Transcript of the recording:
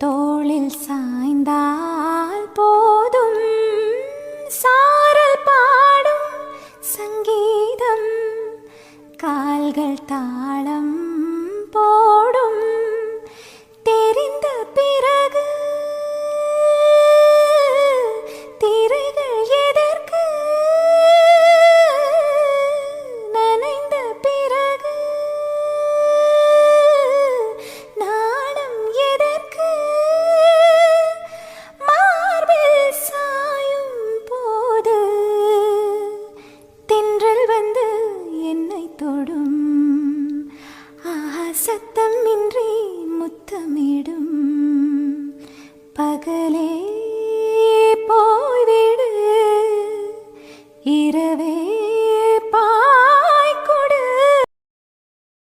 தோளில் சாய்ந்தால் போதும். சாரல் பாடும் சங்கீதம். கால்கள் தாளம் அசத்தமின்றி முத்தமிடும். பகலே போய்விடு. இரவே